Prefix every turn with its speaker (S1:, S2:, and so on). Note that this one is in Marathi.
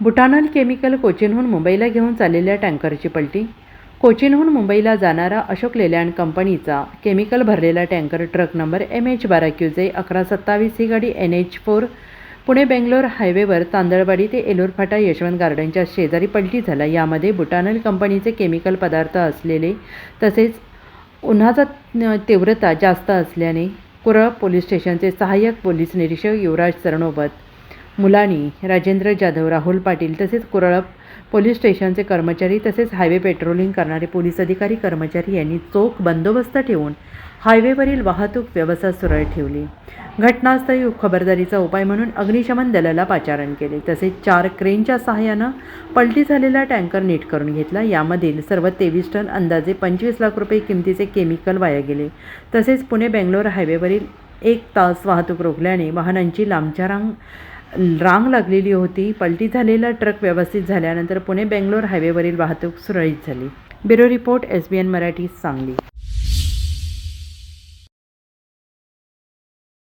S1: बुटानल केमिकल कोचीनहून मुंबईला घेऊन चाललेल्या टँकरची पलटी. कोचीनहून मुंबईला जाणारा अशोक लेलँड कंपनीचा केमिकल भरलेला tanker truck number M H बारा क्यू जे अकरा सत्तावीस ही गाडी N H four Pune Bangalore हायवेवर तांदळवाडी ते एलोर फाटा यशवंत गार्डनच्या शेजारी पलटी झाला. यामध्ये बुटानल कंपनीचे केमिकल पदार्थ असलेले तसेच उन्हाचा तीव्रता जास्त असल्याने कुरळ पोलीस स्टेशनचे सहाय्यक पोलीस निरीक्षक युवराज सरनोबत मुलानी राजेंद्र जाधव राहुल पाटील तसेच कुरळप पोलीस स्टेशनचे कर्मचारी तसेच हायवे पेट्रोलिंग करणारे पोलीस अधिकारी कर्मचारी यांनी चोख बंदोबस्त ठेवून हायवेवरील वाहतूक व्यवस्था सुरळीत ठेवली. घटनास्थळी खबरदारीचा उपाय म्हणून अग्निशमन दलाला पाचारण केले. तसेच चार क्रेनच्या सहाय्यानं पलटी झालेला टँकर नीट करून घेतला. यामधील सर्व तेवीस टन अंदाजे पंचवीस लाख रुपये किमतीचे केमिकल वाया गेले. तसेच पुणे बेंगलोर हायवेवरील एक तास वाहतूक रोखल्याने वाहनांची लांबच्या रांग रांग लागलेली होती. पलटी झालेला ट्रक व्यवस्थित झाल्यानंतर पुणे बेंगलोर हायवेवरील वाहतूक सुरळीत झाली. Bureau report S B N Marathi Sangli.